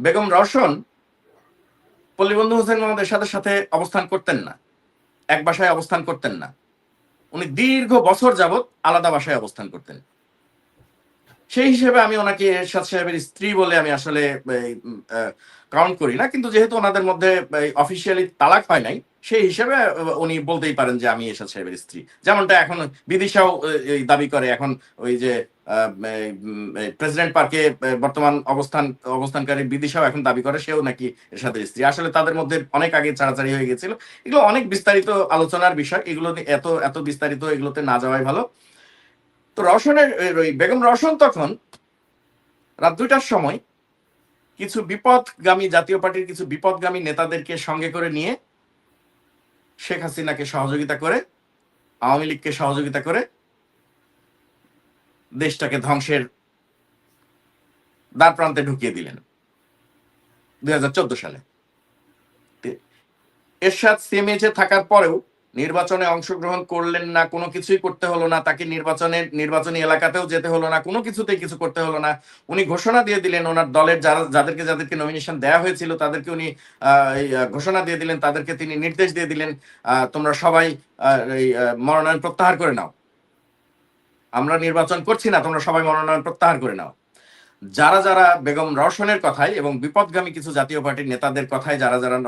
বেগম রওশন পল্লীবন্ধু হোসেন মোহাম্মদের সাথে সাথে অবস্থান করতেন না। এক বাসায় অবস্থান করতেন না। উনি দীর্ঘ বছর যাবত আলাদা বাসায় অবস্থান করতেন। সেই হিসেবে আমি ওনাকে এরশাদ সাহেবের স্ত্রী বলে আমি আসলে কাউন্ট করি না। কিন্তু যেহেতু ওনাদের মধ্যে অফিসিয়ালি তালাক হয় নাই, সেই হিসেবে উনি বলতেই পারেন যে আমি এরশাদ সাহেবের স্ত্রী। যেমনটা এখন বিদিশাও দাবি করে। এখন ওই যে প্রেসিডেন্ট পার্কে বর্তমান অবস্থান, অবস্থানকারী বিদিশাও এখন দাবি করে, সেও নাকি এরশাদের স্ত্রী। আসলে তাদের মধ্যে অনেক আগে ছাড়াছাড়ি হয়ে গেছিল। এগুলো অনেক বিস্তারিত আলোচনার বিষয়। এগুলো এত এত বিস্তারিত এগুলোতে না যাওয়াই ভালো। তো রওশনের ওই বেগম রওশন তখন রাত দুইটার সময় কিছু বিপদগামী জাতীয় পার্টির কিছু বিপদগামী নেতাদেরকে সঙ্গে করে নিয়ে শেখ হাসিনাকে সহযোগিতা করে, আওয়ামী লীগকে সহযোগিতা করে দেশটাকে ধ্বংসের দ্বার প্রান্তে ঢুকিয়ে দিলেন দু হাজার চোদ্দ সালে। এরশাদ সিএমএইচে থাকার পরেও নির্বাচনে অংশগ্রহণ করলেন না, কোনো কিছুই করতে হলো না, তাকে নির্বাচনের নির্বাচনী এলাকাতেও যেতে হলো না, কোনো কিছুতেই কিছু করতে হলো না। উনি ঘোষণা দিয়ে দিলেন, ওনার দলের যারা, যাদেরকে যাদেরকে নমিনেশন দেওয়া হয়েছিল, তাদেরকে উনি ঘোষণা দিয়ে দিলেন, তাদেরকে তিনি নির্দেশ দিয়ে দিলেন তোমরা সবাই মনোনয়ন প্রত্যাহার করে নাও। আমরা নির্বাচন করছি না, তোমরা সবাই মনোনয়ন প্রত্যাহার করে নাও। যারা যারা বেগম রওশনের কথায় এবং বিপদগামী কিছু জাতীয় পার্টির নেতাদের কথায় যারা যারা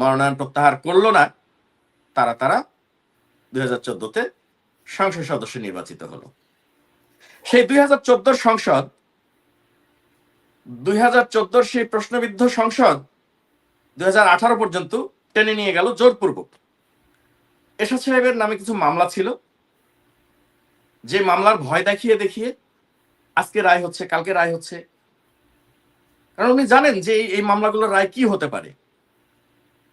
মনোনয়ন প্রত্যাহার করল না তারা তারা দুই হাজার চোদ্দতে সংসদ সদস্য নির্বাচিত হলো। সেই দুই হাজার চোদ্দোর সংসদ, দুই হাজার চোদ্দোর সেই প্রশ্নবিদ্ধ সংসদ দুই হাজার আঠারো পর্যন্ত টেনে নিয়ে গেল জোরপূর্বক। এরশাদ সাহেবের নামে কিছু মামলা ছিল। যে মামলার ভয় দেখিয়ে দেখিয়ে আজকে রায় হচ্ছে, কালকে রায় হচ্ছে। কারণ উনি জানেন যে এই মামলাগুলোর রায় কি হতে পারে।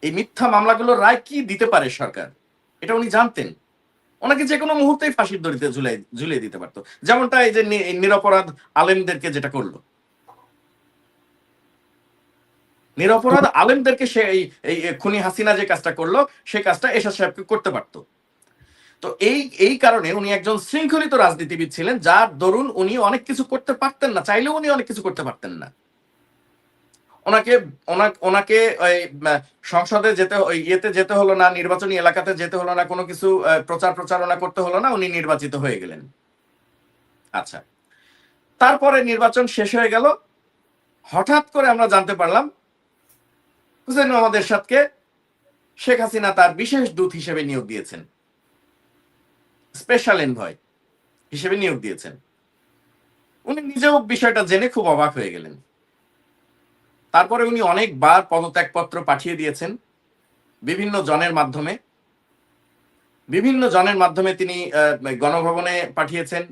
এই মিথ্যা মামলাগুলোর রায় কি দিতে পারে সরকার? এটা উনি জানতেন। ওনাকে যে কোনো মুহূর্তেই ফাঁসির দড়িতে ঝুলাই, ঝুলিয়ে দিতে পারতো। যেমনটা এই যে নিরপরাধ আলেমদেরকে যেটা করল। নিরপরাধ আলেমদেরকে সে এই খুনি হাসিনা যে কাজটা করল, সে কাজটা এরশাদ সাহেবকে করতে পারতো। তো এই এই কারণে উনি একজন শৃঙ্খলিত রাজনীতিবিদ ছিলেন, যার দরুন উনি অনেক কিছু করতে পারতেন না, চাইলেও উনি অনেক কিছু করতে পারতেন না। ওনাকে ওনা- ওনাকে ওই সংসদে যেতে ইয়েতে যেতে হলো না, নির্বাচনী এলাকাতে যেতে হলো না, কোনো কিছু প্রচার প্রচারণা করতে হলো না, উনি নির্বাচিত হয়ে গেলেন। আচ্ছা। তারপরে নির্বাচন শেষ হয়ে গেল। হঠাৎ করে আমরা জানতে পারলাম, হুসেন মোহাম্মদ এরশাদকে শেখ হাসিনা তার বিশেষ দূত হিসেবে নিয়োগ দিয়েছেন। স্পেশাল এনভয় হিসেবে নিয়োগ দিয়েছেন। উনি নিজেও বিষয়টা জেনে খুব অবাক হয়ে গেলেন। তারপরে উনি অনেকবার পদত্যাগপত্র পাঠিয়ে দিয়েছেন বিভিন্ন জনের মাধ্যমে। বিভিন্ন জনের মাধ্যমে তিনি গণভবনে পাঠিয়েছেন।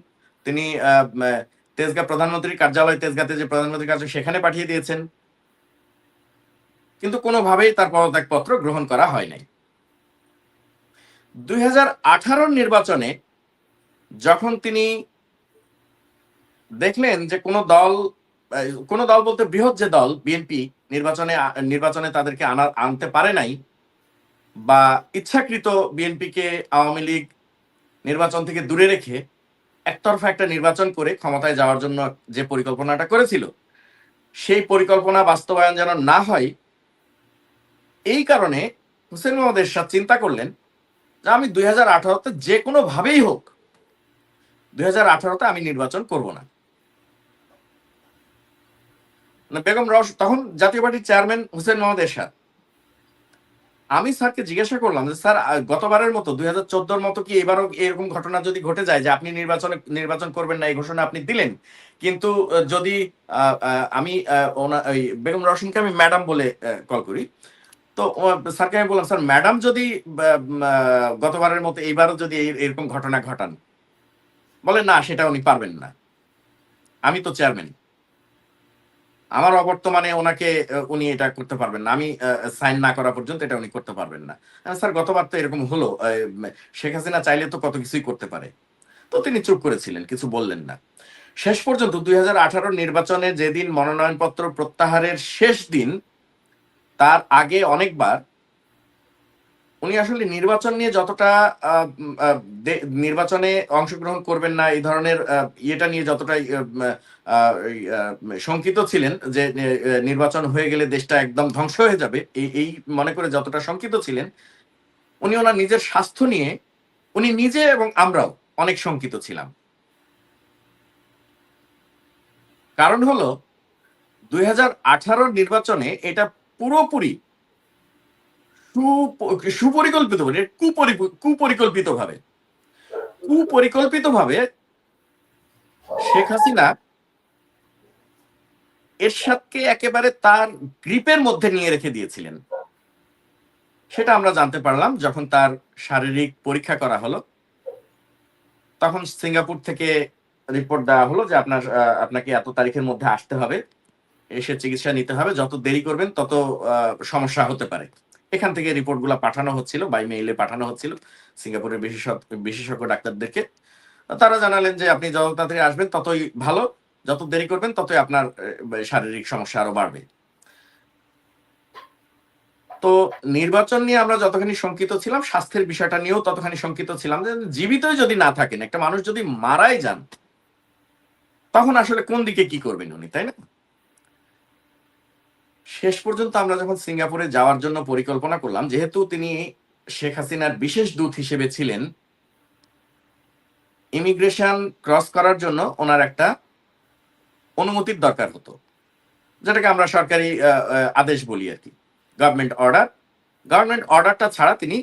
তিনি আহ, প্রধানমন্ত্রীর কার্যালয় তেজগাঁতে যে প্রধানমন্ত্রীর কার্যালয় সেখানে পাঠিয়ে দিয়েছেন। কিন্তু কোনোভাবেই তার পদত্যাগপত্র গ্রহণ করা হয় নাই। দুই হাজার আঠারো নির্বাচনে যখন তিনি দেখলেন যে কোনো দল কোনো দল বলতে বৃহৎ যে দল, বিএনপি, নির্বাচনে নির্বাচনে তাদেরকে আনা, আনতে পারে নাই, বা ইচ্ছাকৃত বিএনপিকে আওয়ামী লীগ নির্বাচন থেকে দূরে রেখে একতরফা একটা নির্বাচন করে ক্ষমতায় যাওয়ার জন্য যে পরিকল্পনাটা করেছিল, সেই পরিকল্পনা বাস্তবায়ন যেন না হয়, এই কারণে হুসেন মোহাম্মদ এরশাদ চিন্তা করলেন যে আমি দুই হাজার আঠারোতে যে কোনো ভাবেই হোক, দুই হাজার আঠারোতে আমি নির্বাচন করব না। বেগম রস, তখন জাতীয় পার্টির চেয়ারম্যান হুসেন মোহাম্মদ এরশাদ। আমি স্যারকে জিজ্ঞাসা করলাম যে, স্যার গতবারের মতো দুই হাজার চোদ্দোর মতো কি এবারও এরকম ঘটনা যদি ঘটে যায় যে আপনি নির্বাচনে, নির্বাচন করবেন না, এই ঘোষণা আপনি দিলেন? কিন্তু যদি আমি ওই বেগম রওশনকে আমি ম্যাডাম বলে কল করি। তো স্যারকে আমি বললাম, স্যার, ম্যাডাম যদি গতবারের মতো এইবারও যদি এরকম ঘটনা ঘটান। বলে, না, সেটা উনি পারবেন না। আমি তো চেয়ারম্যান। আমার অবর্তমানে ওনাকে উনি এটা করতে পারবেন না। আমি সাইন না করা পর্যন্ত এটা উনি করতে পারবেন না। স্যার, গতবার তো এরকম হলো। শেখ হাসিনা চাইলে তো কত কিছুই করতে পারে। তো তিনি চুপ করেছিলেন, কিছু বললেন না। শেষ পর্যন্ত দুই হাজার আঠারো নির্বাচনে যেদিন মনোনয়নপত্র প্রত্যাহারের শেষ দিন, তার আগে অনেকবার উনি আসলে নির্বাচন নিয়ে যতটা নির্বাচনে অংশগ্রহণ করবেন না, এই ধরনের ইয়েটা নিয়ে যতটা শঙ্কিত ছিলেন যে নির্বাচন হয়ে গেলে দেশটা একদম ধ্বংস হয়ে যাবে, এই এই মনে করে যতটা শঙ্কিত ছিলেন, উনি ওনার নিজের স্বাস্থ্য নিয়ে, উনি নিজে এবং আমরাও অনেক শঙ্কিত ছিলাম। কারণ হলো, দুই হাজার আঠারো নির্বাচনে এটা পুরোপুরি সুপরিকল্পিত কুপরিকল্পিত ভাবে কুপরিকল্পিত ভাবে শেখ হাসিনা এরশাদকে একেবারে তার গ্রিপের মধ্যে নিয়ে রেখে দিয়েছিলেন। সেটা আমরা জানতে পারলাম যখন তার শারীরিক পরীক্ষা করা হলো। তখন সিঙ্গাপুর থেকে রিপোর্ট দেওয়া হলো যে আপনার আপনাকে এত তারিখের মধ্যে আসতে হবে। এসে চিকিৎসা নিতে হবে। যত দেরি করবেন, তত সমস্যা হতে পারে। এখান থেকে রিপোর্টগুলো পাঠানো হচ্ছিল বাই মেইলে পাঠানো হচ্ছিল সিঙ্গাপুরের বিশেষজ্ঞ বিশেষজ্ঞ ডাক্তারদেরকে। তারা জানালেন যে আপনি যত তাড়াতাড়ি আসবেন ততই ভালো, যত দেরি করবেন ততই আপনার শারীরিক সমস্যা আরও বাড়বে। তো নির্বাচন নিয়ে আমরা যতখানি শঙ্কিত ছিলাম, স্বাস্থ্যের বিষয়টা নিয়েও ততখানি শঙ্কিত ছিলাম যে জীবিতই যদি না থাকেন, একটা মানুষ যদি মারাই যান, তখন আসলে কোন দিকে কি করবেন উনি, তাই না? শেষ পর্যন্ত আমরা যখন সিঙ্গাপুরে যাওয়ার জন্য পরিকল্পনা করলাম, যেহেতু তিনি শেখ হাসিনার বিশেষ দূত হিসেবে ছিলেন ইমিগ্রেশন ক্রস করার জন্য ওনার একটা অনুমতির দরকার হতো, যেটাকে আমরা সরকারি আদেশ বলি আর কি। গভর্নমেন্ট অর্ডার গভর্নমেন্ট অর্ডারটা ছাড়া তিনি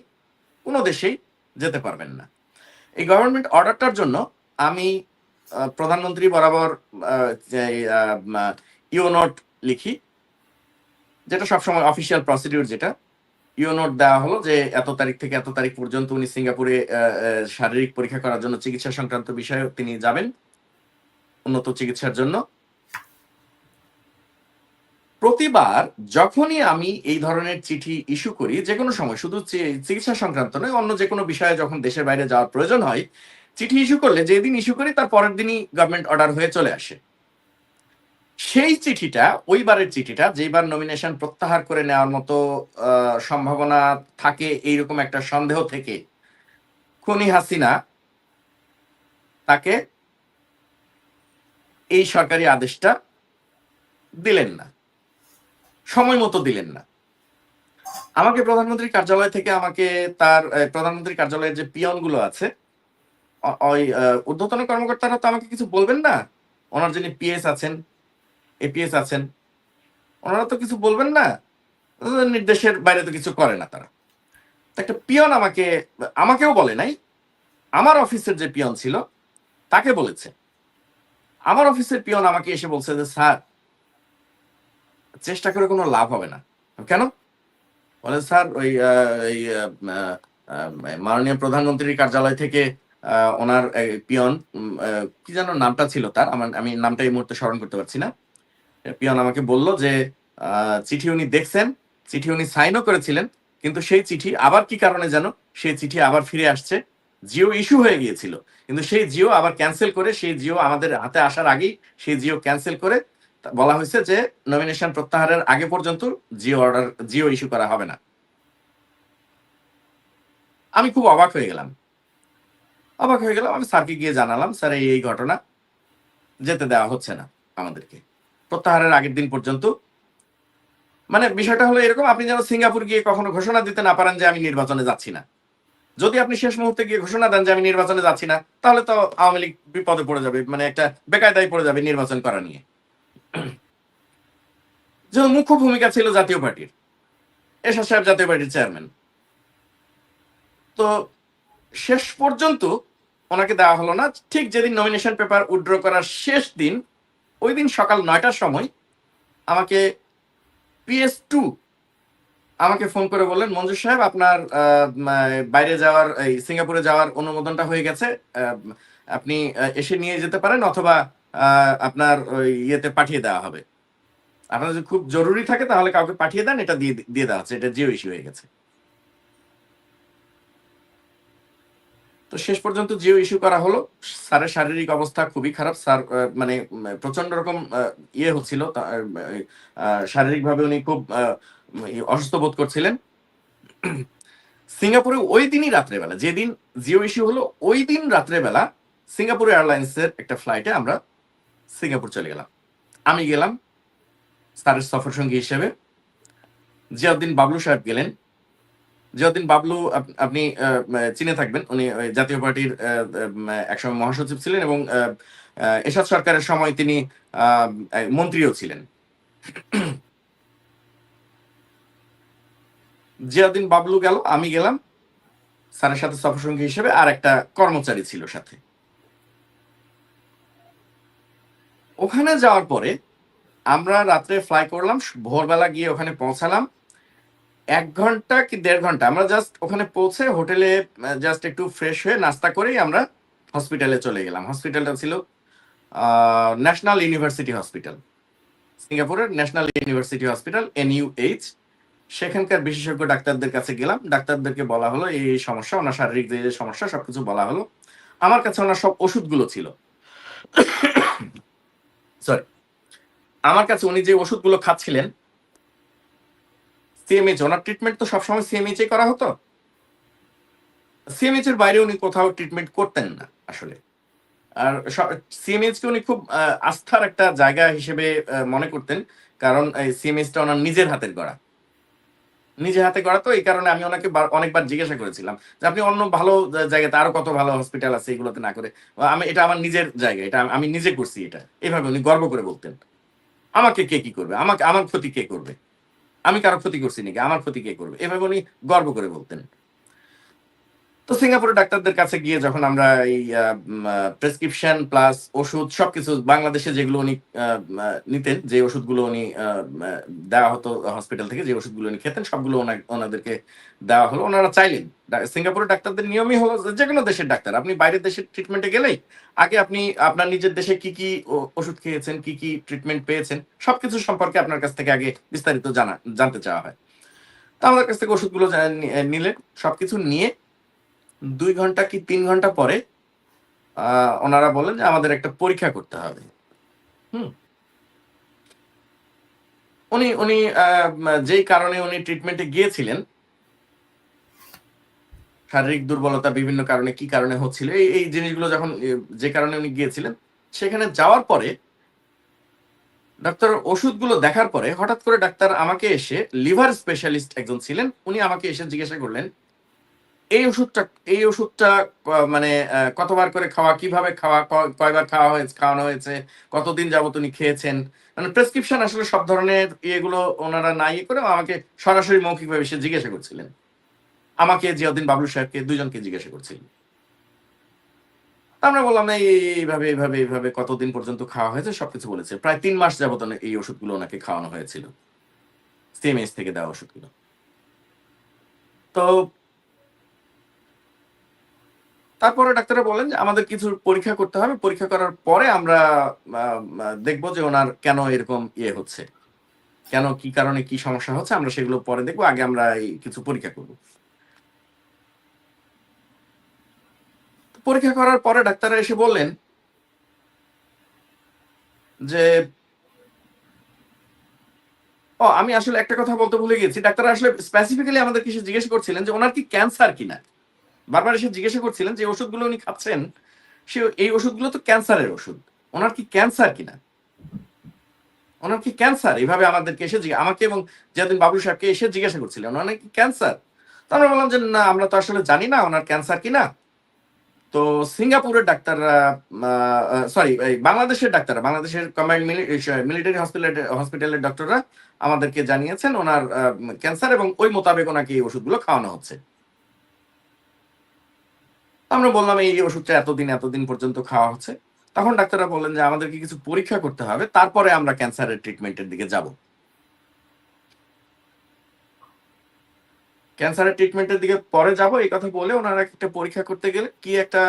কোনো দেশেই যেতে পারবেন না। এই গভর্নমেন্ট অর্ডারটার জন্য আমি প্রধানমন্ত্রী বরাবর ইউনোট লিখি যেটা সবসময় অফিসিয়াল প্রসিডিউর যেটা ইউনোট দেওয়া হলো যে এত তারিখ থেকে এত তারিখ পর্যন্ত উনি সিঙ্গাপুরে শারীরিক পরীক্ষা করার জন্য চিকিৎসা সংক্রান্ত বিষয়ে তিনি যাবেন উন্নত চিকিৎসার জন্য। প্রতিবার যখনই আমি এই ধরনের চিঠি ইস্যু করি যে কোনো সময়, শুধু চিকিৎসা সংক্রান্ত নয়, অন্য যে কোনো বিষয়ে যখন দেশের বাইরে যাওয়ার প্রয়োজন হয়, চিঠি ইস্যু করলে যেদিন ইস্যু করি, তার পরের দিনই গভর্নমেন্ট অর্ডার হয়ে চলে আসে। সেই চিঠিটা ওইবারের চিঠিটা যেইবার নমিনেশন প্রত্যাহার করে নেওয়ার মতো সম্ভাবনা থাকে এইরকম একটা সন্দেহ থেকে, খুনি হাসিনা তাকে এই সরকারি আদেশটা দিলেন না। সময় মতো দিলেন না। আমাকে প্রধানমন্ত্রীর কার্যালয় থেকে আমাকে তার প্রধানমন্ত্রীর কার্যালয়ের যে পিয়নগুলো আছে ওই ঊর্ধ্বতন কর্মকর্তারা তো আমাকে কিছু বলবেন না? ওনার যিনি পিএস আছেন এপিএস আছেন। ওনারা তো কিছু বলবেন না। নির্দেশের বাইরে তো কিছু করে না তারা। একটা পিয়ন আমাকে, আমাকেও বলে নাই। আমার অফিসের যে পিয়ন ছিল, তাকে বলেছে। আমার অফিসের পিয়ন আমাকে এসে বলছে যে, স্যার, চেষ্টা করে কোনো লাভ হবে না। কেন? বলে, স্যার, ওই মাননীয় প্রধানমন্ত্রীর কার্যালয় থেকে ওনার পিয়ন কি যেন নামটা ছিল তার? আমার, আমি নামটা এই মুহূর্তে স্মরণ করতে পারছি না। পিয়ন আমাকে বলল যে চিঠি উনি দেখছেন, চিঠি উনি সাইনও করেছিলেন, কিন্তু সেই চিঠি আবার কি কারণে যেন সেই চিঠি আবার ফিরে আসছে? জিও ইস্যু হয়ে গিয়েছিল। কিন্তু সেই জিও আবার ক্যান্সেল করে, সেই জিও আমাদের হাতে আসার আগেই সেই জিও ক্যান্সেল করে বলা হয়েছে যে নমিনেশন প্রত্যাহারের আগে পর্যন্ত জিও অর্ডার জিও ইস্যু করা হবে না। আমি খুব অবাক হয়ে গেলাম। অবাক হয়ে গেলাম, আমি স্যারকে গিয়ে জানালাম, স্যার এই ঘটনা যেতে দেওয়া হচ্ছে না আমাদেরকে। প্রত্যাহারের আগের দিন পর্যন্ত। মানে বিষয়টা হলো এরকম, আপনি যেন সিঙ্গাপুর গিয়ে কখনো ঘোষণা দিতে না পারেন যে আমি নির্বাচনে যাচ্ছি না। যদি আপনি শেষ মুহূর্তে গিয়ে ঘোষণা দেন যে আমি নির্বাচনে যাচ্ছি না, তাহলে তো আওয়ামী লীগ বিপদে পড়ে যাবে মানে একটা বেকায়দায় পড়ে যাবে নির্বাচন করা নিয়ে। যে মুখ্য ভূমিকা ছিল জাতীয় পার্টির এরশাদ সাহেব জাতীয় পার্টির চেয়ারম্যান। তো শেষ পর্যন্ত ওনাকে দেওয়া হলো না। ঠিক যেদিন নমিনেশন পেপার উইথড্র করার শেষ দিন ওই দিন সকাল নয়টার সময় আমাকে পিএস টু আমাকে ফোন করে বললেন মঞ্জুর সাহেব, আপনার বাইরে যাওয়ার, এই সিঙ্গাপুরে যাওয়ার অনুমোদনটা হয়ে গেছে আপনি এসে নিয়ে যেতে পারেন অথবা আপনার ওই ইয়েতে পাঠিয়ে দেওয়া হবে। আপনার যদি খুব জরুরি থাকে তাহলে কাউকে পাঠিয়ে দেন, এটা দিয়ে দিয়ে দেওয়া হচ্ছে, এটা জিও ইস্যু হয়ে গেছে। তো শেষ পর্যন্ত জিও ইস্যু করা হলো, স্যারের শারীরিক অবস্থা খুবই খারাপ। স্যার মানে প্রচণ্ড রকম ইয়ে হচ্ছিল। শারীরিকভাবে উনি খুব অসুস্থ বোধ করছিলেন। সিঙ্গাপুরে ওই দিনই রাত্রেবেলা, যেদিন জিও ইস্যু হলো, ওই দিন রাত্রেবেলা সিঙ্গাপুর এয়ারলাইন্সের একটা ফ্লাইটে আমরা সিঙ্গাপুর চলে গেলাম। আমি গেলাম স্যারের সফর সঙ্গী হিসেবে। জিয়াউদ্দিন বাবলু সাহেব গেলেন। জিয়াউদ্দিন বাবলু আপনি চিনে থাকবেন। উনি জাতীয় পার্টির একসময় মহাসচিব ছিলেন এবং এরশাদ সরকারের সময় তিনি মন্ত্রীও ছিলেন। জিয়াউদ্দিন বাবলু গেল, আমি গেলাম। স্যারের সাথে সফরসঙ্গী হিসেবে আর একটা কর্মচারী ছিল সাথে। ওখানে যাওয়ার পরে আমরা রাত্রে ফ্লাই করলাম, ভোরবেলা গিয়ে ওখানে পৌঁছালাম। এক ঘণ্টা কি দেড় ঘণ্টা? আমরা জাস্ট ওখানে পৌঁছে হোটেলে জাস্ট একটু ফ্রেশ হয়ে নাস্তা করেই আমরা হসপিটালে চলে গেলাম। হসপিটালটা ছিল ন্যাশনাল ইউনিভার্সিটি হসপিটাল সিঙ্গাপুরের ন্যাশনাল ইউনিভার্সিটি হসপিটাল এনইউএইচ সেখানকার বিশেষজ্ঞ ডাক্তারদের কাছে গেলাম। ডাক্তারদেরকে বলা হলো, এই সমস্যা, ওনার শারীরিক যে সমস্যা, সবকিছু বলা হলো। আমার কাছে ওনার সব ওষুধগুলো ছিল। সরি আমার কাছে উনি যে ওষুধগুলো খাচ্ছিলেন সিএমএইচ ওনার ট্রিটমেন্ট তো সবসময় সিএমএইচ করা হতো? সিএমএইচ এর বাইরে উনি কোথাও ট্রিটমেন্ট করতেন না আসলে। আর সিএমএইচ কে উনি খুব আস্থার একটা জায়গা হিসেবে মনে করতেন। কারণ ওনার নিজের হাতের গড়া। নিজে হাতে গড়া তো এই কারণে আমি ওনাকে অনেকবার জিজ্ঞাসা করেছিলাম যে, আপনি অন্য ভালো জায়গাতে আরও কত ভালো হসপিটাল আছে এগুলোতে না করে? আমি এটা আমার নিজের জায়গা, এটা আমি নিজে করছি এটা। এভাবে উনি গর্ব করে বলতেন। আমাকে কে কি করবে? আমাকে আমার ক্ষতি কে করবে? আমি কারও ক্ষতি করছি নাকি? আমার ক্ষতি কে করবে? এভাবে উনি গর্ব করে বলতেন। তো সিঙ্গাপুরের ডাক্তারদের কাছে গিয়ে যখন আমরা এই প্রেসক্রিপশন প্লাস ওষুধ সবকিছু বাংলাদেশে যেগুলো উনি নিতেন, যে ওষুধগুলো উনি দেওয়া হতো হসপিটাল থেকে, যে ওষুধগুলো উনি খেতেন, সবগুলো ওনাদেরকে দেওয়া হলো। ওনারা চাইলেন সিঙ্গাপুরের ডাক্তারদের নিয়মই হলো যে কোনো দেশের ডাক্তার, আপনি বাইরের দেশের ট্রিটমেন্টে গেলেই আগে আপনি আপনার নিজের দেশে কি কি ওষুধ খেয়েছেন, কি কি ট্রিটমেন্ট পেয়েছেন, সবকিছু সম্পর্কে আপনার কাছ থেকে আগে বিস্তারিত জানা, জানতে চাওয়া হয়। তো আমাদের কাছ থেকে ওষুধগুলো নিলেন, সবকিছু নিয়ে দুই ঘণ্টা কি তিন ঘণ্টা পরে ওনারা বলেন যে আমাদের একটা পরীক্ষা করতে হবে। উনি উনি যেই কারণে উনি ট্রিটমেন্টে গিয়েছিলেন, শারীরিক দুর্বলতা বিভিন্ন কারণে, কি কারণে হচ্ছিল, এই এই জিনিসগুলো যখন যে কারণে উনি গিয়েছিলেন, সেখানে যাওয়ার পরে ডাক্তার ওষুধগুলো দেখার পরে হঠাৎ করে ডাক্তার আমাকে এসে লিভার স্পেশালিস্ট একজন ছিলেন, উনি আমাকে এসে জিজ্ঞাসা করলেন এই ওষুধটা এই ওষুধটা মানে কতবার করে খাওয়া, কীভাবে খাওয়া কয়বার খাওয়া হয়েছে, খাওয়ানো হয়েছে, কতদিন যাবত উনি খেয়েছেন? মানে প্রেসক্রিপশন আসলে সব ধরনের ইয়েগুলো ওনারা না ইয়ে করে আমাকে সরাসরি মৌখিকভাবে সে জিজ্ঞাসা করছিলেন। আমাকে জিয়াউদ্দিন বাবলু সাহেবকে দুজনকে জিজ্ঞাসা করছিলেন। আমরা বললাম, এই, এই- এইভাবে এইভাবে এইভাবে কতদিন পর্যন্ত খাওয়া হয়েছে, সবকিছু বলেছে। প্রায় তিন মাস যাবত এই ওষুধগুলো ওনাকে খাওয়ানো হয়েছিল। সিএমএস থেকে দেওয়া ওষুধগুলো। তো তারপরে ডাক্তাররা বলেন যে আমাদের কিছু পরীক্ষা করতে হবে। পরীক্ষা করার পরে আমরা দেখব যে ওনার কেন এরকম ইয়ে হচ্ছে। কেন কি কারণে কি সমস্যা হচ্ছে, আমরা সেগুলো পরে দেখব, আগে আমরা কিছু পরীক্ষা করব। পরীক্ষা করার পরে ডাক্তাররা এসে বললেন যে, ও, আমি আসলে একটা কথা বলতে ভুলে গেছি। ডাক্তার আসলে স্পেসিফিক্যালি আমাদের কিছু জিজ্ঞেস করছিলেন যে ওনার কি ক্যান্সার কিনা? বারবার এসে জিজ্ঞাসা করছিলেন যে ওষুধগুলো উনি খাচ্ছেন, সে এই ওষুধগুলো তো ক্যান্সারের ওষুধ। ওনার কি ক্যান্সার কিনা? ওনার কি ক্যান্সার? এইভাবে আমাদেরকে এসে আমাকে এবং যেদিন বাবুল সাহেবকে এসে জিজ্ঞাসা করছিলেন, ওনার কি ক্যান্সার? তো আমরা বললাম যে, না, আমরা তো আসলে জানি না ওনার ক্যান্সার কিনা। তো সিঙ্গাপুরের ডাক্তাররা সরি বাংলাদেশের ডাক্তাররা, বাংলাদেশের কম্বাইন্ড মিলিটারি হসপিটালের হসপিটালের ডক্টররা আমাদেরকে জানিয়েছেন ওনার ক্যান্সার এবং ওই মোতাবেক ওনাকে এই ওষুধগুলো খাওয়ানো হচ্ছে। আমরা বললাম, এই ওষুধটা এতদিন এতদিন পর্যন্ত খাওয়া হচ্ছে। তখন ডাক্তাররা বললেন যে, আমাদেরকে কিছু পরীক্ষা করতে হবে। তারপরে আমরা ক্যান্সারের ট্রিটমেন্টের দিকে যাব। ক্যান্সারের ট্রিটমেন্টের দিকে পরে যাব, এই কথা বলে ওনারা একটা পরীক্ষা করতে গেলে কি একটা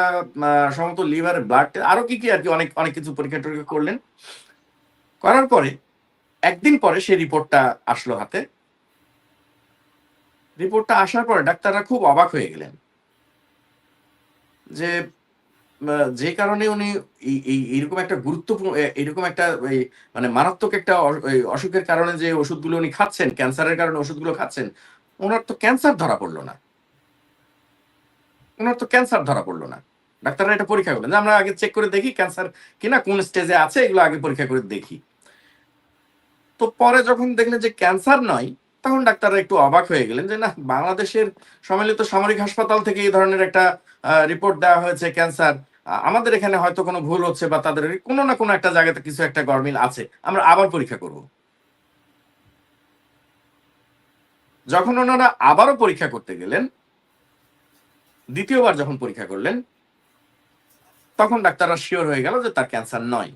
সম্ভবত লিভার ব্লাড আরও কি কি আর কি, অনেক অনেক কিছু পরীক্ষা টরীক্ষা করলেন। করার পরে, একদিন পরে সেই রিপোর্টটা আসলো হাতে। রিপোর্টটা আসার পরে ডাক্তাররা খুব অবাক হয়ে গেলেন। যে যে কারণে উনি এই- এই, এইরকম একটা গুরুত্বপূর্ণ, এ- এইরকম একটা মানে মারাত্মক একটা অসুখের কারণে যে ওষুধগুলো উনি খাচ্ছেন, ক্যান্সারের কারণে ওষুধগুলো খাচ্ছেন, ওনার তো ক্যান্সার ধরা পড়ল না। ওনার তো ক্যান্সার ধরা পড়ল না। ডাক্তাররা এটা পরীক্ষা করলেন যে, আমরা আগে চেক করে দেখি ক্যান্সার কিনা, কোন স্টেজে আছে, এগুলো আগে পরীক্ষা করে দেখি। তো পরে যখন দেখলেন যে ক্যান্সার নয়, তখন ডাক্তাররা একটু অবাক হয়ে গেলেন যে, না, বাংলাদেশের সম্মিলিত সামরিক হাসপাতাল থেকে এই ধরনের একটা রিপোর্ট দেওয়া হয়েছে ক্যান্সার আমাদের এখানে হয়তো কোনো ভুল হচ্ছে বা তাদের কোনো না কোনো একটা জায়গাতে কিছু একটা গরমিল আছে। আমরা আবার পরীক্ষা করব। যখন ওনারা আবারও পরীক্ষা করতে গেলেন, দ্বিতীয়বার যখন পরীক্ষা করলেন, তখন ডাক্তাররা শিওর হয়ে গেল যে তার ক্যান্সার নয়।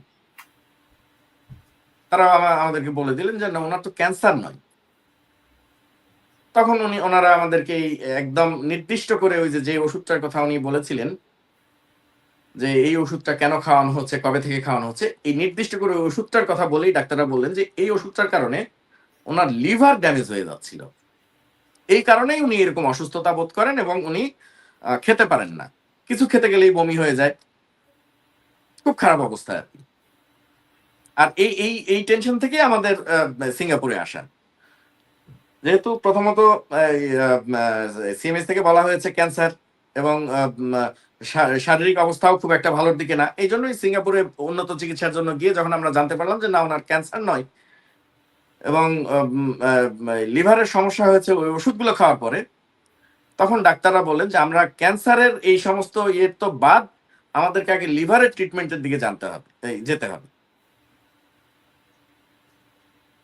তারা আমা- আমাদেরকে বলে দিলেন যে না, ওনার তো ক্যান্সার নয়। তখন উনি, ওনারা আমাদেরকে একদম নির্দিষ্ট করে ওই যে ওষুধটার কথা উনি বলেছিলেন, যে এই ওষুধটা কেন খাওয়ানো হচ্ছে, কবে থেকে খাওয়ানো হচ্ছে, এই নির্দিষ্ট করে ওষুধটার কথা বলেই ডাক্তাররা বললেন যে এই ওষুধটার কারণে ওনার লিভার ড্যামেজ হয়ে যাচ্ছিল। এই কারণেই উনি এরকম অসুস্থতা বোধ করেন এবং উনি খেতে পারেন না। কিছু খেতে গেলেই বমি হয়ে যায়। খুব খারাপ অবস্থা আর কি। আর এই এই টেনশন থেকে আমাদের সিঙ্গাপুরে আসা। যেহেতু প্রথমত সিএমএস থেকে বলা হয়েছে ক্যান্সার এবং শারীরিক অবস্থাও খুব একটা ভালোর দিকে না। এই জন্যই সিঙ্গাপুরে উন্নত চিকিৎসার জন্য গিয়ে যখন আমরা জানতে পারলাম যে না, ওনার ক্যান্সার নয় এবং লিভারের সমস্যা হয়েছে ওই ওষুধগুলো খাওয়ার পরে, তখন ডাক্তাররা বলেন যে আমরা ক্যান্সারের এই সমস্ত ইয়ের তো বাদ, আমাদেরকে আগে লিভারের ট্রিটমেন্টের দিকে জানতে হবে যেতে হবে।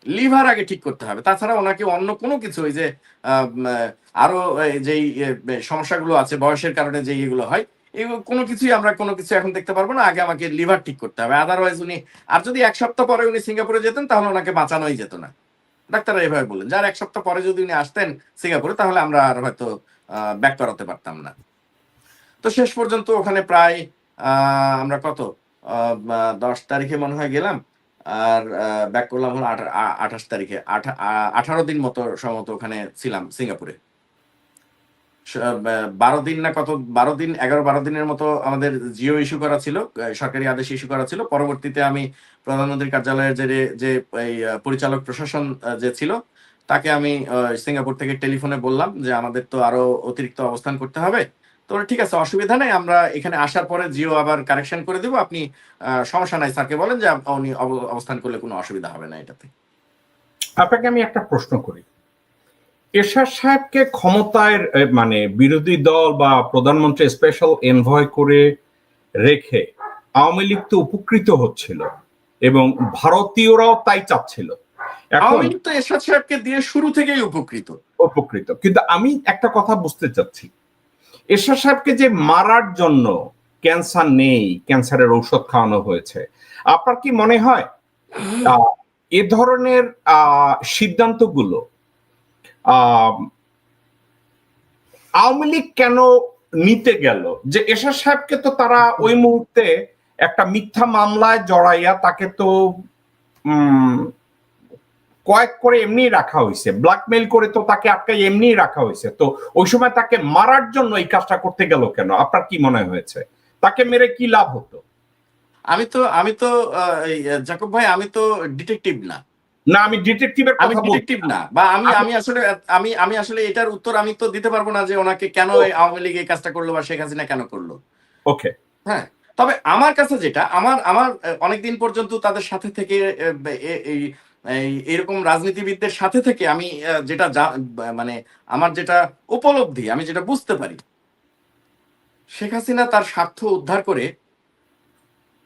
লিভার আগে ঠিক করতে হবে। তাছাড়া ওনাকে অন্য কোনো কিছু ওই যে আরও যেই সমস্যাগুলো আছে, বয়সের কারণে যে এগুলো হয়, এগুলো কোনো কিছুই আমরা কোনো কিছু এখন দেখতে পারব না। আগে আমাকে লিভার ঠিক করতে হবে। আদারওয়াইজ উনি, আর যদি এক সপ্তাহ পরে উনি সিঙ্গাপুরে যেতেন, তাহলে ওনাকে বাঁচানোই যেত না। ডাক্তাররা এভাবে বললেন যার এক সপ্তাহ পরে যদি উনি আসতেন সিঙ্গাপুরে, তাহলে আমরা আর হয়তো ব্যাক করাতে পারতাম না। তো শেষ পর্যন্ত ওখানে প্রায় আমরা কত দশ তারিখে মনে হয় গেলাম। আর ব্যাক করলাম হলো আঠাশ তারিখে। আঠা- আঠারো দিন মতো সম্ভবত ওখানে ছিলাম সিঙ্গাপুরে। বারো দিন না কত, বারো দিন, এগারো বারো দিনের মতো আমাদের জিও ইস্যু করা ছিল সরকারি আদেশ ইস্যু করা ছিল। পরবর্তীতে আমি প্রধানমন্ত্রীর কার্যালয়ের যে যে, এই পরিচালক প্রশাসন যে ছিল, তাকে আমি সিঙ্গাপুর থেকে টেলিফোনে বললাম যে আমাদের তো আরও অতিরিক্ত অবস্থান করতে হবে। তো ঠিক আছে অসুবিধা নেই আমরা এখানে আসার পরে জিও আবার কারেকশন করে দেবো। আপনি সমস্যা নাই স্যারকে বলেন যে উনি অবস্থান করলে কোনো অসুবিধা হবে না এটাতে। আপনাকে আমি একটা প্রশ্ন করি। এরশাদ সাহেবকে ক্ষমতায় মানে বিরোধী দল বা প্রধানমন্ত্রী স্পেশাল এনভয় করে রেখে আওয়ামী লীগ তো উপকৃত হচ্ছিল এবং ভারতীয়রাও তাই চাচ্ছিল। আওয়ামী লীগ তো এরশাদ সাহেবকে দিয়ে শুরু থেকেই উপকৃত। উপকৃত। কিন্তু আমি একটা কথা বুঝতে চাচ্ছি। এরশাদ সাহেবকে যে মারার জন্য ক্যান্সার নেই, ক্যান্সারের ঔষধ খাওয়ানো হয়েছে, আপনার কি মনে হয়? এ ধরনের সিদ্ধান্তগুলো আওয়ামী লীগ কেন নিতে গেল? যে এরশাদ সাহেবকে তো তারা ওই মুহূর্তে একটা মিথ্যা মামলায় জড়াইয়া তাকে তো কয়েক করে এমনি রাখা হয়েছে। ব্ল্যাকমেইল করে তো তাকে আটকাই এমনি রাখা হয়েছে। তো ওই সময় তাকে মারার জন্য এই কাজটা করতে গেল কেন? আপনার কি মনে হয়েছে? তাকে মেরে কি লাভ হতো? আমি তো আমি তো জাকব ভাই আমি তো ডিটেকটিভ না। না আমি ডিটেকটিভের আমি ডিটেকটিভ না। বা আমি আমি- আসলে আমি আমি আসলে এটার উত্তর আমি তো দিতে পারব না যে ওনাকে কেন আওয়ামী লীগ এই কাজটা করল বা শেখ হাসিনা কেন করল। ওকে। হ্যাঁ। তবে আমার কাছে যেটা আমার আমার অনেক দিন পর্যন্ত তাদের সাথে থেকে এই এই এরকম রাজনীতিবিদদের সাথে থেকে আমি যেটা মানে আমার যেটা উপলব্ধি, আমি যেটা বুঝতে পারি, শেখ হাসিনা তার স্বার্থ উদ্ধার করে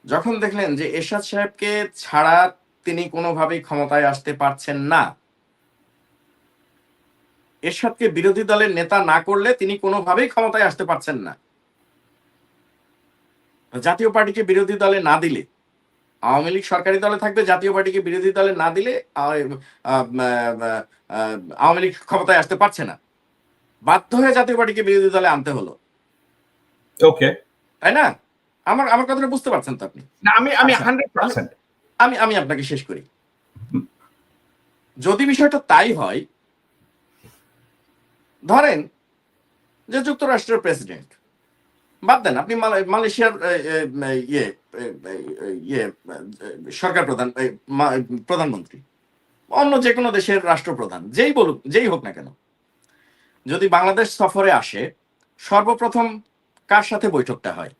যখন দেখলেন যে এরশাদ সাহেবকে ছাড়া তিনি কোনোভাবেই ক্ষমতায় আসতে পারছেন না, এরশাদকে বিরোধী দলের নেতা না করলে তিনি কোনোভাবেই ক্ষমতায় আসতে পারছেন না। জাতীয় পার্টিকে বিরোধী দলে না দিলে আওয়ামী লীগ সরকারি দলে থাকবে জাতীয় পার্টিকে বিরোধী দলে না দিলে আওয়ামী লীগ ক্ষমতায় আসতে পারছে না। বাধ্য হয়ে জাতীয় পার্টিকে বিরোধী দলে আনতে হলো। ওকে তাই না? আমার আমার কথাটা বুঝতে পারছেন তো আপনি? না আমি আমি আচ্ছা। হান্ড্রেড পার্সেন্ট আমি আমি আপনাকে শেষ করি। যদি বিষয়টা তাই হয় ধরেন যে যুক্তরাষ্ট্রের প্রেসিডেন্ট বাদ দেন, আপনি মালয়েশিয়ার ইয়ে ইয়ে সরকার প্রধান প্রধানমন্ত্রী, অন্য যে কোনো দেশের রাষ্ট্রপ্রধান, যেই বলুক, যেই হোক না কেন। যদি বাংলাদেশ সফরে আসে, সর্বপ্রথম কার সাথে বৈঠকটা হয়?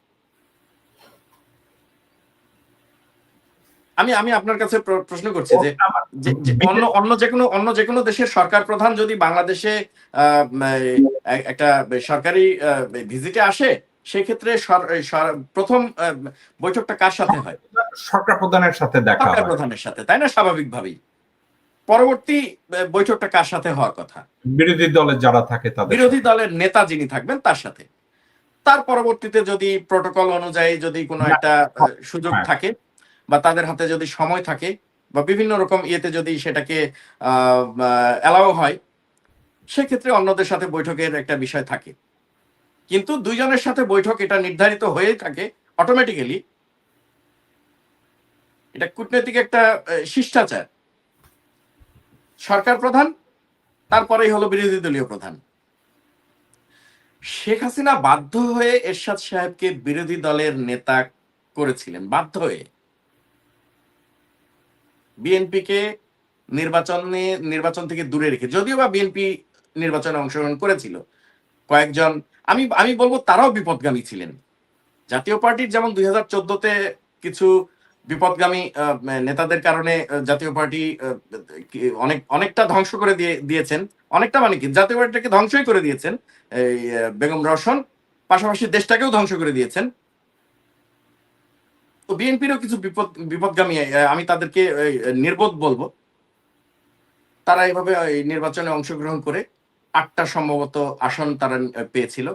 আমি আমি আপনার কাছে প্রশ্ন করছি যে অন্য অন্য যে কোনো অন্য যে কোনো দেশের সরকার প্রধান যদি বাংলাদেশে একটা সরকারি ভিজিটে আসে সেক্ষেত্রে প্রথম বৈঠকটা কার সাথে হয়? সরকার প্রধানের সাথে দেখা সরকার প্রধানের সাথে তাই না? স্বাভাবিকভাবেই। পরবর্তী বৈঠকটা কার সাথে হওয়ার কথা? বিরোধী দলের যারা থাকে তাদের বিরোধী দলের নেতা যিনি থাকবেন তার সাথে। তার পরবর্তীতে যদি প্রোটোকল অনুযায়ী যদি কোনো একটা সুযোগ হ্যাঁ। থাকে বা তাদের হাতে যদি সময় থাকে বা বিভিন্ন রকম ইয়েতে যদি সেটাকে অ্যালাও হয় সেক্ষেত্রে অন্যদের সাথে বৈঠকের একটা বিষয় থাকে। কিন্তু দুইজনের সাথে বৈঠক এটা নির্ধারিত হয়ে থাকে অটোমেটিক্যালি এটা কূটনৈতিক একটা শিষ্টাচার। সরকার প্রধান, তারপরেই হলো বিরোধী দলীয় প্রধান। শেখ হাসিনা বাধ্য হয়ে এরশাদ সাহেবকে বিরোধী দলের নেতা করেছিলেন, বাধ্য হয়ে। বিএনপিকে নির্বাচনে, নির্বাচন থেকে দূরে রেখে, যদিও বা বিএনপি নির্বাচনে অংশগ্রহণ করেছিল কয়েকজন, আমি আমি বলব তারাও বিপদগামী ছিলেন। জাতীয় পার্টির যেমন দুই হাজার চোদ্দতে কিছু বিপদগামী নেতাদের কারণে জাতীয় পার্টি অনেক, অনেকটা ধ্বংস করে দিয়ে, দিয়েছেন। অনেকটা মানে কি, জাতীয় পার্টিটাকে ধ্বংসই করে দিয়েছেন। এই বেগম রওশন, পাশাপাশি দেশটাকেও ধ্বংস করে দিয়েছেন। তো বিএনপিরও কিছু বিপদ, বিপদগামী আমি তাদেরকে নির্বোধ বলব। তারা এইভাবে এই নির্বাচনে অংশগ্রহণ করে আটটা সম্ভবত আসন তারা পেয়েছিল।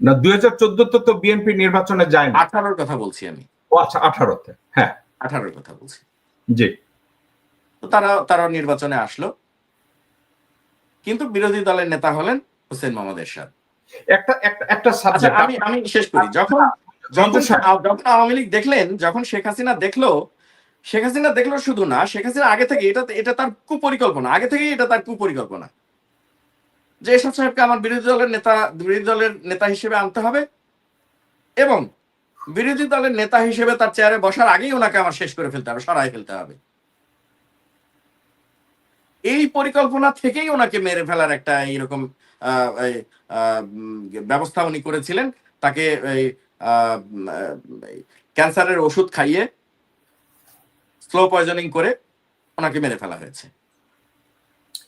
না দুই হাজার চোদ্দতে তো বিএনপি নির্বাচনে যায় আঠারোর কথা বলছি আমি। ও আচ্ছা আঠারোতে হ্যাঁ। আঠারোর কথা বলছি। জি। তো তারা তারা নির্বাচনে আসলো। কিন্তু বিরোধী দলের নেতা হলেন হোসেন মোহাম্মদ এরশাদ। একটা একটা একটা আচ্ছা সাবজেক্ট আমি আমি শেষ করি। যখন যখন যখন আওয়ামী লীগ দেখলেন যখন শেখ হাসিনা দেখল শেখ হাসিনা দেখল শুধু না শেখ হাসিনা আগে থেকে এটা এটা তার কুপরিকল্পনা। আগে থেকেই এটা তার কুপরিকল্পনা। যে এসব সাহেবকে আমার বিরোধী দলের নেতা, বিরোধী দলের নেতা হিসেবে আনতে হবে এবং বিরোধী দলের নেতা হিসেবে তার চেয়ারে বসার আগেই ওনাকে আমার শেষ করে ফেলতে হবে সরাই ফেলতে হবে। এই পরিকল্পনা থেকেই ওনাকে মেরে ফেলার একটা এইরকম ব্যবস্থা উনি করেছিলেন। তাকে ক্যান্সারের ওষুধ খাইয়ে, স্লো পয়জনিং করে ওনাকে মেরে ফেলা হয়েছে।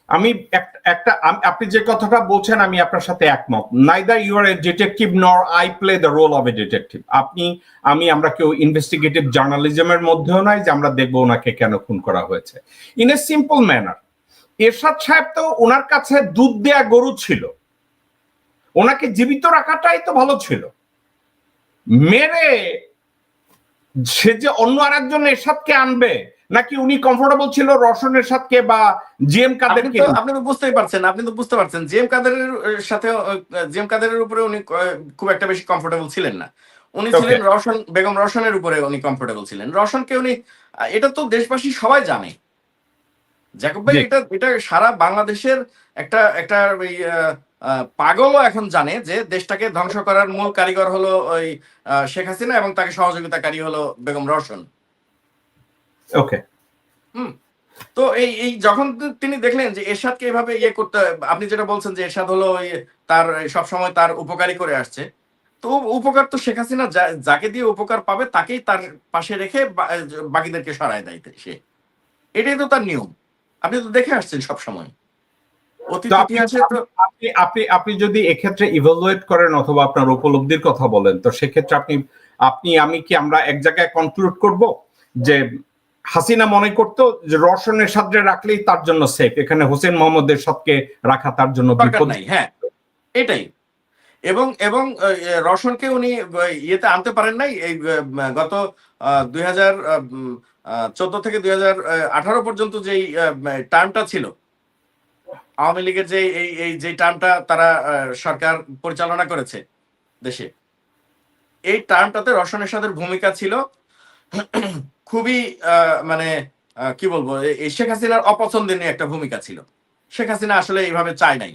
আমি এক- একটা আপনি যে কথাটা বলছেন, আমি আপনার সাথে একমত। Neither you are a detective nor I play the role of a detective আপনি, আমি, আমরা কেউ ইনভেস্টিগেটিভ জার্নালিজমের মধ্যেও নাই যে আমরা দেখব ওনাকে কেন খুন করা হয়েছে। In a simple manner Ershad সাহেব তো ওনার কাছে দুধ দেয়া গরু ছিল। ওনাকে জীবিত রাখাটাই তো ভালো ছিল। মেরে সে যে অন্য আরেকজন এরশাদকে আনবে নাকি উনি কমফোর্টেবল ছিল রসন সাথে বা জিএম কাদেরকে আপনি তো বুঝতেই পারছেন আপনি তো বুঝতে পারছেন। জিএম কাদেরের আহ, সাথে জিএম কাদেরের উপরে উনি খুব একটা বেশি কমফোর্টেবল ছিলেন না। উনি ছিলেন রওশন বেগম রওশনের উপরে উনি কমফোর্টেবল ছিলেন। রওশনকে উনি এটা তো দেশবাসী সবাই জানে। জ্যাকব ভাই এটা এটা সারা বাংলাদেশের একটা একটা ওই পাগলও এখন জানে যে দেশটাকে ধ্বংস করার মূল কারিগর হলো ওই শেখ হাসিনা এবং তাকে সহযোগিতাকারী হলো বেগম রওশন ওকে তো এই এই যখন তিনি দেখলেন যে এরশাদকে এভাবে ইয়ে করতে আপনি যেটা বলছেন যে এরশাদ হলো তার সব সময় তার উপকারী করে আসছে তো উপকার তো শেখ হাসিনা যাকে দিয়ে উপকার পাবে তাকেই তার পাশে রেখে বাকিদেরকে সরায় দেয় সে। এটাই তো তার নিয়ম। আপনি তো দেখে আসছেন সব সময় অতীত আপনি ইতিহাসে তো আপনি আপনি আপনি যদি এক্ষেত্রে ইভালুয়েট করেন অথবা আপনার উপলব্ধির কথা বলেন তো সেক্ষেত্রে আপনি আপনি আমি কি আমরা এক জায়গায় কনক্লুড করব যে হাসিনা মনে করতো যে রসনের সাথে রাখলেই তার জন্য সেফ এখানে হোসেন মোহাম্মদের সাথে রাখা তার জন্য বিপদ নাই হ্যাঁ এটাই। এবং এবং রওশনকে উনি ইয়েতে আনতে পারেন নাই এই গত দুই হাজার চোদ্দ থেকে দুই হাজার আঠারো পর্যন্ত যেই টার্মটা ছিল আওয়ামী লীগের যে এই এই যে টার্মটা তারা সরকার পরিচালনা করেছে দেশে এই টার্মটাতে রসনের সাথে ভূমিকা ছিল খুবই মানে কি বলব শেখ হাসিনার অপছন্দনীয় একটা ভূমিকা ছিল। শেখ হাসিনা আসলে এইভাবে চায় নাই।